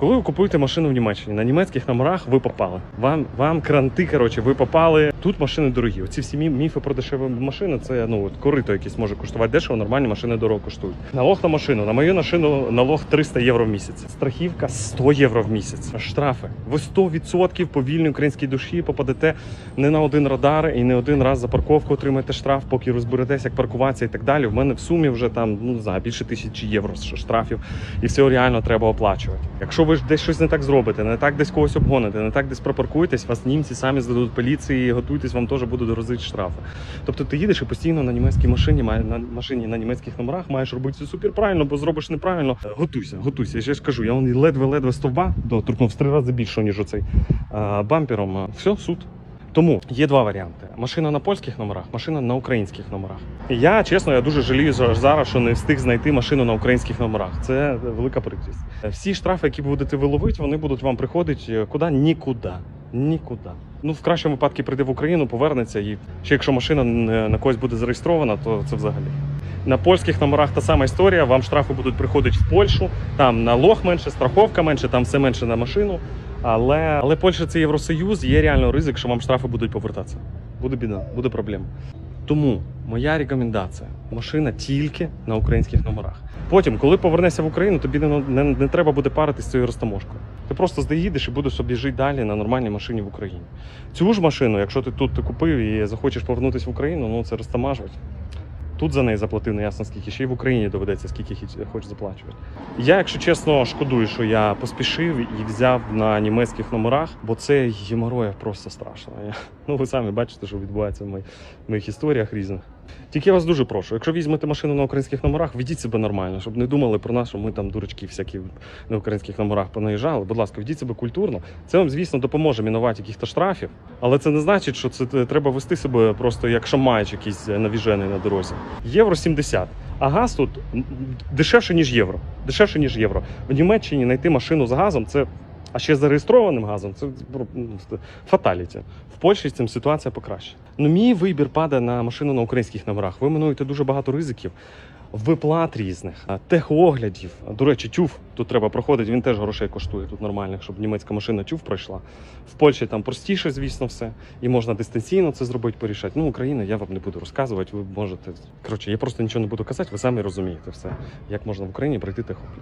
Коли ви купуєте машину в Німеччині, на німецьких номерах ви попали. Вам, вам кранти, коротше, ви попали. Тут машини дорогі. Оці всі міфи про дешеві машини, це ну от корито якесь може коштувати дешево, нормальні машини дорого коштують. Налог на машину. На мою машину налог 300 євро в місяць. Страхівка 100 євро в місяць. Штрафи. Ви 100% по вільній українській душі попадете не на один радар і не один раз за парковку отримаєте штраф, поки розберетесь, як паркуватися і так далі. В мене в сумі вже там ну не більше тисячі євро штрафів, і все реально треба оплачувати. Якщо ви ж десь щось не так зробите, не так десь когось обгоните, не так десь пропаркуєтесь, вас німці самі здадуть поліції, готуйтесь, вам теж будуть грозити штрафи. Тобто ти їдеш і постійно на німецькій машині, на машині на німецьких номерах маєш робити все супер правильно, бо зробиш неправильно. Е, Готуйся, готуйся. Я ж кажу, я ледве-ледве стовба доторкнув в три рази більше, ніж оцей а, бампером. Все, суд. Тому є два варіанти: машина на польських номерах, машина на українських номерах. Я чесно, я дуже жалію за- зараз, що не встиг знайти машину на українських номерах. Це велика прикрість. Всі штрафи, які будете ви ловити, вони будуть вам приходити е, куди? Нікуди. Нікуди. Ну, в кращому випадку прийде в Україну, повернеться, і ще якщо машина на когось буде зареєстрована, то це взагалі. На польських номерах та сама історія. Вам штрафи будуть приходити в Польщу. Там налог менше, страховка менше, там все менше на машину. Але, але Польща це Євросоюз, є реально ризик, що вам штрафи будуть повертатися. Буде біда, буде проблема. Тому моя рекомендація: машина тільки на українських номерах. Потім, коли повернешся в Україну, тобі не, не, не треба буде паритись цією розтаможкою. Ти просто доїдеш і будеш собі жити далі на нормальній машині в Україні. Цю ж машину, якщо ти тут купив і захочеш повернутися в Україну, ну це розтамажувати. Тут за неї заплатив не ясно скільки, ще й в Україні доведеться, скільки хоч заплачувати. Я, якщо чесно, шкодую, що я поспішив і взяв на німецьких номерах, бо це геморроя просто страшно. Ну ви самі бачите, що відбувається в моїх, історіях різних. Тільки я вас дуже прошу, якщо візьмете машину на українських номерах, ведіть себе нормально, щоб не думали про нас, що ми там дурачки всякі на українських номерах понаїжджали. Будь ласка, ведіть себе культурно. Це вам, звісно, допоможе мінувати якихось штрафів, але це не значить, що це е, треба вести себе просто як шамаєч якийсь е, навіжений на дорозі. Євро 70. А газ тут дешевше, ніж євро. Дешевше, ніж євро. В Німеччині знайти машину з газом це. А ще зареєстрованим газом це ну, фаталіті. В Польщі цим ситуація покраще. Ну, мій вибір падає на машину на українських номерах. Ви минуєте дуже багато ризиків, виплат різних, техоглядів. До речі, тюф тут треба проходити, він теж грошей коштує тут нормальних, щоб німецька машина тюф пройшла. В Польщі там простіше, звісно, все. І можна дистанційно це зробити, порішати. Ну, Україна, я вам не буду розказувати. Ви можете. Коротше, я просто нічого не буду казати, ви самі розумієте все, як можна в Україні пройти техогляд.